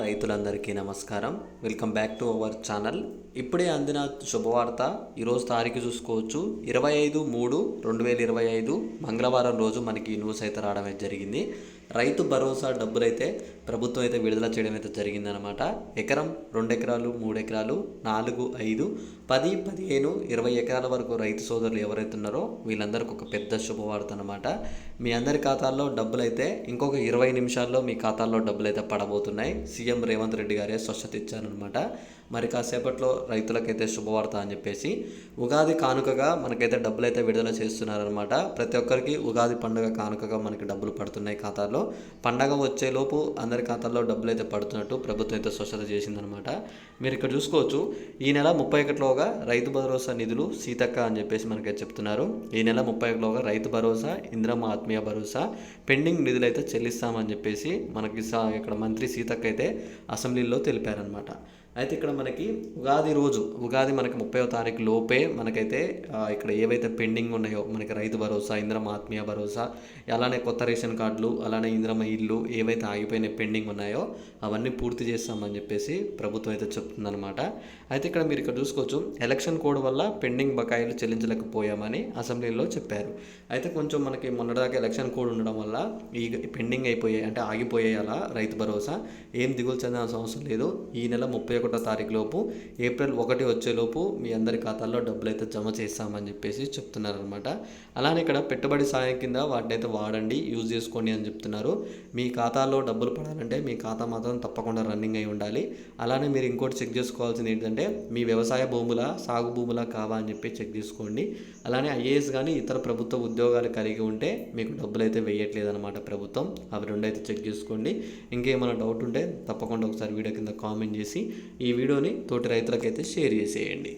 రైతులందరికీ నమస్కారం. Welcome back to our channel ఇప్పుడే అందిన శుభవార్త. ఈరోజు తారీఖు చూసుకోవచ్చు. ఇరవై ఐదు మూడు రెండు వేల ఇరవై ఐదు మంగళవారం రోజు మనకి న్యూస్ అయితే రావడం అయితే జరిగింది. రైతు భరోసా డబ్బులు అయితే ప్రభుత్వం అయితే విడుదల చేయడం అయితే జరిగిందనమాట ఎకరం రెండు ఎకరాలు మూడు ఎకరాలు నాలుగు ఐదు పది పదిహేను ఇరవై ఎకరాల వరకు రైతు సోదరులు ఎవరైతే ఉన్నారో వీళ్ళందరికీ ఒక పెద్ద శుభవార్త అనమాట మీ అందరి ఖాతాల్లో డబ్బులు అయితే ఇంకొక ఇరవై నిమిషాల్లో మీ ఖాతాల్లో డబ్బులు అయితే పడబోతున్నాయి. సీఎం రేవంత్ రెడ్డి గారే స్వచ్ఛత ఇచ్చారనమాట మరి కాసేపట్లో రైతులకైతే శుభవార్త అని చెప్పేసి ఉగాది కానుకగా మనకైతే డబ్బులు అయితే విడుదల చేస్తున్నారనమాట ప్రతి ఒక్కరికి ఉగాది పండుగ కానుకగా మనకి డబ్బులు పడుతున్నాయి ఖాతాల్లో. పండగ వచ్చేలోపు అందరి ఖాతాల్లో డబ్బులు అయితే పడుతున్నట్టు ప్రభుత్వం అయితే స్వచ్ఛత చేసిందనమాట మీరు ఇక్కడ చూసుకోవచ్చు ఈ నెల ముప్పై ఒకటిలోగా రైతు భరోసా నిధులు సీతక్క అని చెప్పేసి మనకైతే చెప్తున్నారు. ఈ నెల ముప్పై ఒకటిలోగా రైతు భరోసా ఇంద్రమ్మ ఆత్మీయ భరోసా పెండింగ్ నిధులు అయితే చెల్లిస్తామని చెప్పేసి మనకి ఇక్కడ మంత్రి సీతక్క అయితే అసెంబ్లీలో తెలిపారనమాట అయితే ఇక్కడ మనకి ఉగాది రోజు ఉగాది మనకి ముప్పైవ తారీఖు లోపే మనకైతే ఇక్కడ ఏవైతే పెండింగ్ ఉన్నాయో మనకి రైతు భరోసా ఇంద్రమ ఆత్మీయ భరోసా అలానే కొత్త రేషన్ కార్డులు అలానే ఇంద్రమ ఇల్లు ఏవైతే ఆగిపోయిన పెండింగ్ ఉన్నాయో అవన్నీ పూర్తి చేస్తామని చెప్పేసి ప్రభుత్వం అయితే చెప్తుందన్నమాట. అయితే ఇక్కడ మీరు ఇక్కడ చూసుకోవచ్చు ఎలక్షన్ కోడ్ వల్ల పెండింగ్ బకాయిలు చెల్లించలేకపోయామని అసెంబ్లీలో చెప్పారు. అయితే కొంచెం మనకి మొన్నటిదాకా ఎలక్షన్ కోడ్ ఉండడం వల్ల ఈ పెండింగ్ అయిపోయాయి అంటే ఆగిపోయాయి అలా రైతు భరోసా ఏం దిగులు చెందాల్సిన అవసరం లేదు. ఈ నెల ముప్పై ఒకటో తారీఖు లోపు ఏప్రిల్ ఒకటి వచ్చేలోపు మీ అందరి ఖాతాల్లో డబ్బులు అయితే జమ చేస్తామని చెప్పేసి చెప్తున్నారనమాట అలానే ఇక్కడ పెట్టుబడి సాయం కింద వాటిని అయితే వాడండి యూజ్ చేసుకోండి అని చెప్తున్నారు. మీ ఖాతాలో డబ్బులు పడాలంటే మీ ఖాతా మాత్రం తప్పకుండా రన్నింగ్ అయి ఉండాలి. అలానే మీరు ఇంకోటి చెక్ చేసుకోవాల్సింది ఏంటంటే మీ వ్యవసాయ భూముల సాగు భూముల కావా అని చెప్పి చెక్ చేసుకోండి. అలానే ఐఏఎస్ కానీ ఇతర ప్రభుత్వ ఉద్యోగాలు కలిగి ఉంటే మీకు డబ్బులు అయితే వేయట్లేదు అనమాట ప్రభుత్వం. అవి రెండు అయితే చెక్ చేసుకోండి. ఇంకేమైనా డౌట్ ఉంటే తప్పకుండా ఒకసారి వీడియో కింద కామెంట్ చేసి ఈ వీడియోని తోటి రైతులకైతే షేర్ చేసేయండి.